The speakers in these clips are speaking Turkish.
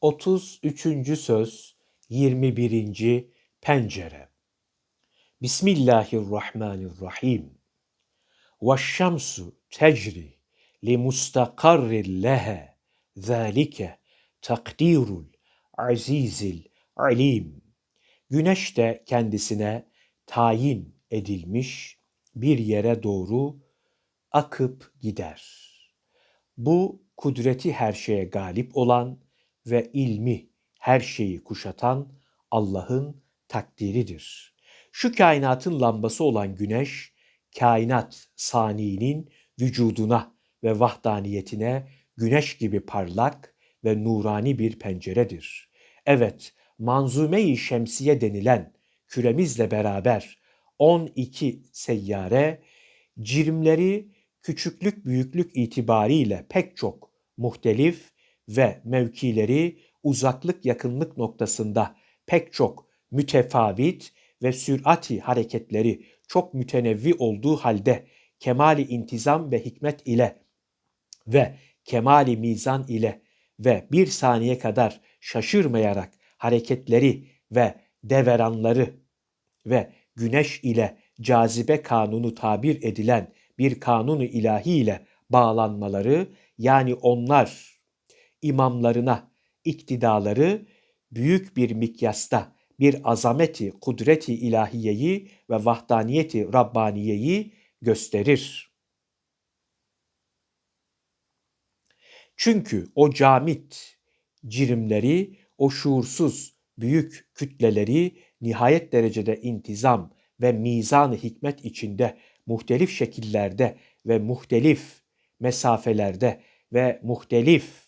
33. söz 21. pencere. Bismillahirrahmanirrahim. Veşşemsu tecri li mustakarrin lehe zâlike takdirul azizil alim. Güneş de kendisine tayin edilmiş bir yere doğru akıp gider. Bu kudreti her şeye galip olan ve ilmi her şeyi kuşatan Allah'ın takdiridir. Şu kainatın lambası olan güneş, kainat saniyinin vücuduna ve vahdaniyetine güneş gibi parlak ve nurani bir penceredir. Evet, manzume-i şemsiye denilen küremizle beraber 12 seyyare, cirimleri küçüklük büyüklük itibariyle pek çok muhtelif ve mevkileri uzaklık yakınlık noktasında pek çok mütefavit ve sürati hareketleri çok mütenevvi olduğu halde kemali intizam ve hikmet ile ve kemali mizan ile ve bir saniye kadar şaşırmayarak hareketleri ve deveranları ve güneş ile cazibe kanunu tabir edilen bir kanunu ilahi ile bağlanmaları yani onlar imamlarına iktidaları büyük bir mikyasta bir azameti, kudreti ilahiyeyi ve vahdaniyeti Rabbaniyeyi gösterir. Çünkü o camit cirimleri, o şuursuz büyük kütleleri nihayet derecede intizam ve mizan hikmet içinde muhtelif şekillerde ve muhtelif mesafelerde ve muhtelif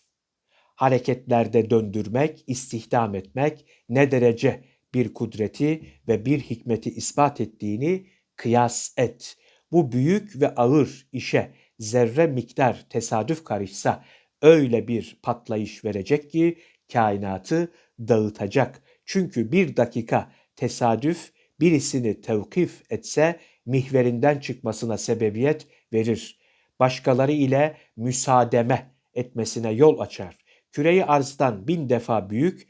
hareketlerde döndürmek, istihdam etmek ne derece bir kudreti ve bir hikmeti ispat ettiğini kıyas et. Bu büyük ve ağır işe zerre miktar tesadüf karışsa öyle bir patlayış verecek ki kainatı dağıtacak. Çünkü bir dakika tesadüf birisini tevkif etse mihverinden çıkmasına sebebiyet verir. Başkaları ile müsaademe etmesine yol açar. Küreyi arzdan bin defa büyük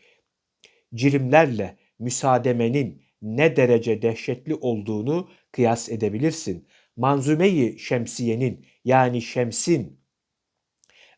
cirimlerle müsaademenin ne derece dehşetli olduğunu kıyas edebilirsin. Manzumeyi şemsiyenin yani şemsin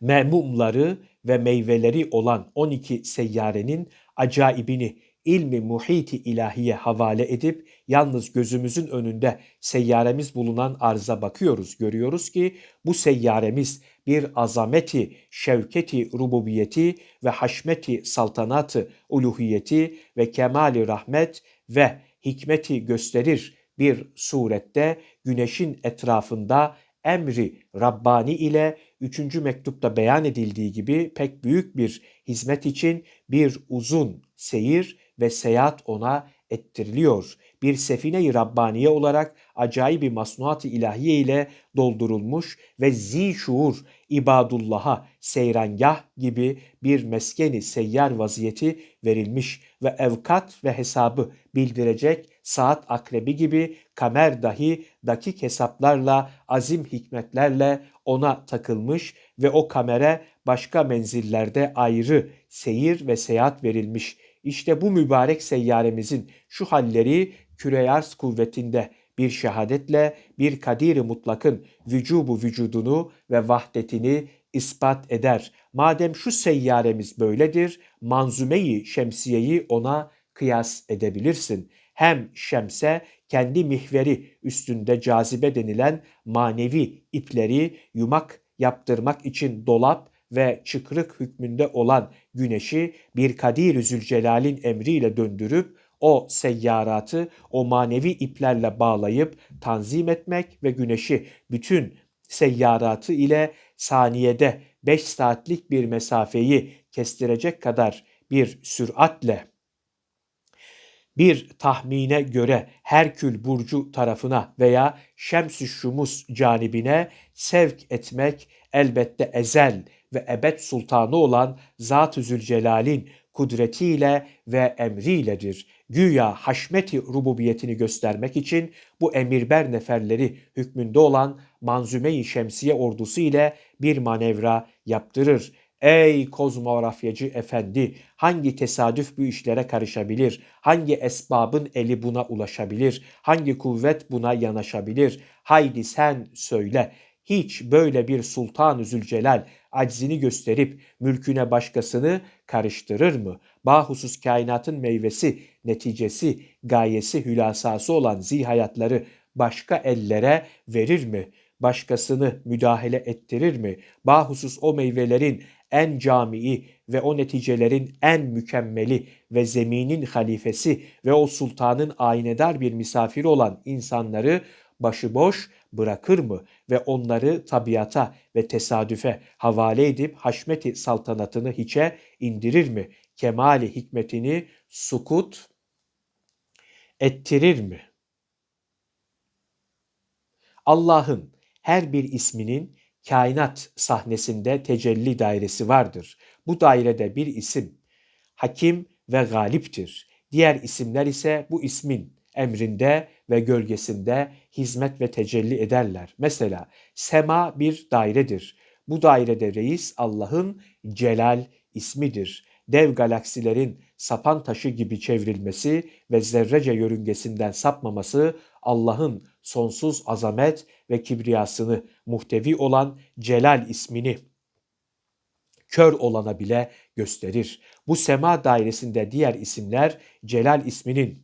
memumları ve meyveleri olan 12 seyyarenin acayibini ilmi muhiti ilahiye havale edip yalnız gözümüzün önünde seyyaremiz bulunan arza bakıyoruz. Görüyoruz ki bu seyyaremiz bir azameti, şevketi, rububiyeti ve haşmeti, saltanatı, uluhiyeti ve kemali rahmet ve hikmeti gösterir bir surette güneşin etrafında emri Rabbani ile üçüncü mektupta beyan edildiği gibi pek büyük bir hizmet için bir uzun seyir ve seyahat ona ettiriliyor. Bir sefine-i Rabbaniye olarak acayip bir masnuat-ı ilahiye ile doldurulmuş ve zi şuur ibadullah'a seyrangah gibi bir meskeni seyyar vaziyeti verilmiş ve evkat ve hesabı bildirecek saat akrebi gibi kamer dahi dakik hesaplarla azim hikmetlerle ona takılmış ve o kamere başka menzillerde ayrı seyir ve seyahat verilmiş işte bu mübarek seyyaremizin şu halleri küreyarz kuvvetinde bir şehadetle bir kadir mutlakın vücubu vücudunu ve vahdetini ispat eder. Madem şu seyyaremiz böyledir, manzumeyi şemsiyeyi ona kıyas edebilirsin. Hem şemse kendi mihveri üstünde cazibe denilen manevi ipleri yumak yaptırmak için dolap ve çıkrık hükmünde olan güneşi bir Kadir-i Zülcelal'in emriyle döndürüp o seyyaratı o manevi iplerle bağlayıp tanzim etmek ve güneşi bütün seyyaratı ile saniyede 5 saatlik bir mesafeyi kestirecek kadar bir süratle bir tahmine göre Herkül burcu tarafına veya Şems-i Şumus canibine sevk etmek elbette ezel ve ebed sultanı olan Zat-ı Zülcelal'in kudretiyle ve emriyledir. Güya haşmeti rububiyetini göstermek için bu emirber neferleri hükmünde olan Manzume-i Şemsiye ordusu ile bir manevra yaptırır. Ey kozmografyacı efendi, hangi tesadüf bu işlere karışabilir? Hangi esbabın eli buna ulaşabilir? Hangi kuvvet buna yanaşabilir? Haydi sen söyle. Hiç böyle bir Sultan-ı Zülcelal aczini gösterip mülküne başkasını karıştırır mı? Bahusus kainatın meyvesi, neticesi, gayesi, hülasası olan zihayatları başka ellere verir mi? Başkasını müdahale ettirir mi? Bahusus o meyvelerin en camii ve o neticelerin en mükemmeli ve zeminin halifesi ve o sultanın aynedar bir misafiri olan insanları başıboş bırakır mı ve onları tabiata ve tesadüfe havale edip haşmeti saltanatını hiçe indirir mi? Kemali hikmetini sukut ettirir mi? Allah'ın her bir isminin kainat sahnesinde tecelli dairesi vardır. Bu dairede bir isim hakim ve galiptir. Diğer isimler ise bu ismin emrinde ve gölgesinde hizmet ve tecelli ederler. Mesela sema bir dairedir. Bu dairede reis Allah'ın Celal ismidir. Dev galaksilerin sapan taşı gibi çevrilmesi ve zerrece yörüngesinden sapmaması Allah'ın sonsuz azamet ve kibriyasını muhtevi olan Celal ismini kör olana bile gösterir. Bu sema dairesinde diğer isimler Celal isminin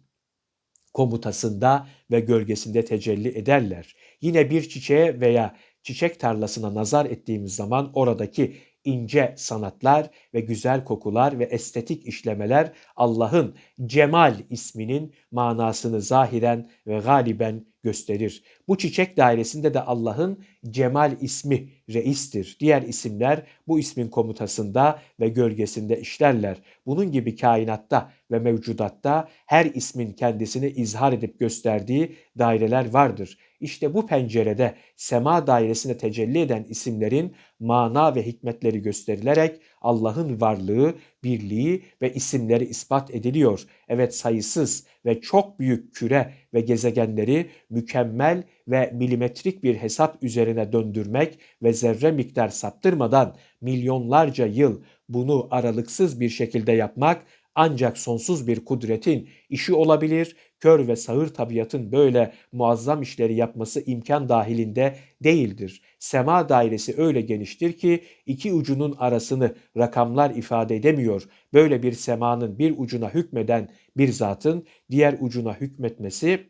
komutasında ve gölgesinde tecelli ederler. Yine bir çiçeğe veya çiçek tarlasına nazar ettiğimiz zaman oradaki ince sanatlar ve güzel kokular ve estetik işlemeler Allah'ın Cemal isminin manasını zahiren ve galiben gösterir. Bu çiçek dairesinde de Allah'ın Cemal ismi reistir. Diğer isimler bu ismin komutasında ve gölgesinde işlerler. Bunun gibi kainatta ve mevcudatta her ismin kendisini izhar edip gösterdiği daireler vardır. İşte bu pencerede sema dairesine tecelli eden isimlerin mana ve hikmetleri gösterilerek Allah'ın varlığı, birliği ve isimleri ispat ediliyor. Evet sayısız ve çok büyük küre ve gezegenleri mükemmel ve milimetrik bir hesap üzerine döndürmek ve zerre miktar saptırmadan milyonlarca yıl bunu aralıksız bir şekilde yapmak ancak sonsuz bir kudretin işi olabilir. Kör ve sağır tabiatın böyle muazzam işleri yapması imkan dahilinde değildir. Sema dairesi öyle geniştir ki iki ucunun arasını rakamlar ifade edemiyor. Böyle bir semanın bir ucuna hükmeden bir zatın diğer ucuna hükmetmesi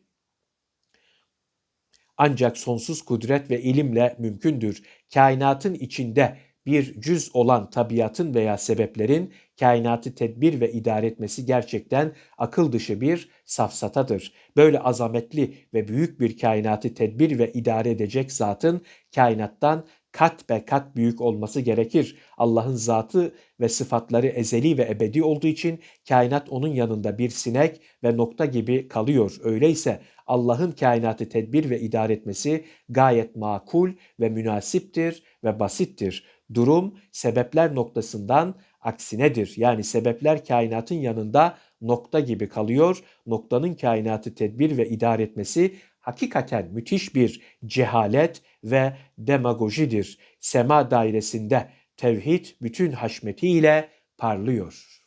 ancak sonsuz kudret ve ilimle mümkündür. Kainatın içinde bir cüz olan tabiatın veya sebeplerin kainatı tedbir ve idare etmesi gerçekten akıl dışı bir safsatadır. Böyle azametli ve büyük bir kainatı tedbir ve idare edecek zatın kainattan kat be kat büyük olması gerekir. Allah'ın zatı ve sıfatları ezeli ve ebedi olduğu için kainat onun yanında bir sinek ve nokta gibi kalıyor. Öyleyse Allah'ın kainatı tedbir ve idare etmesi gayet makul ve münasiptir ve basittir. Durum sebepler noktasından aksinedir. Yani sebepler kainatın yanında nokta gibi kalıyor. Noktanın kainatı tedbir ve idare etmesi hakikaten müthiş bir cehalet ve demagojidir. Sema dairesinde tevhid bütün haşmetiyle parlıyor.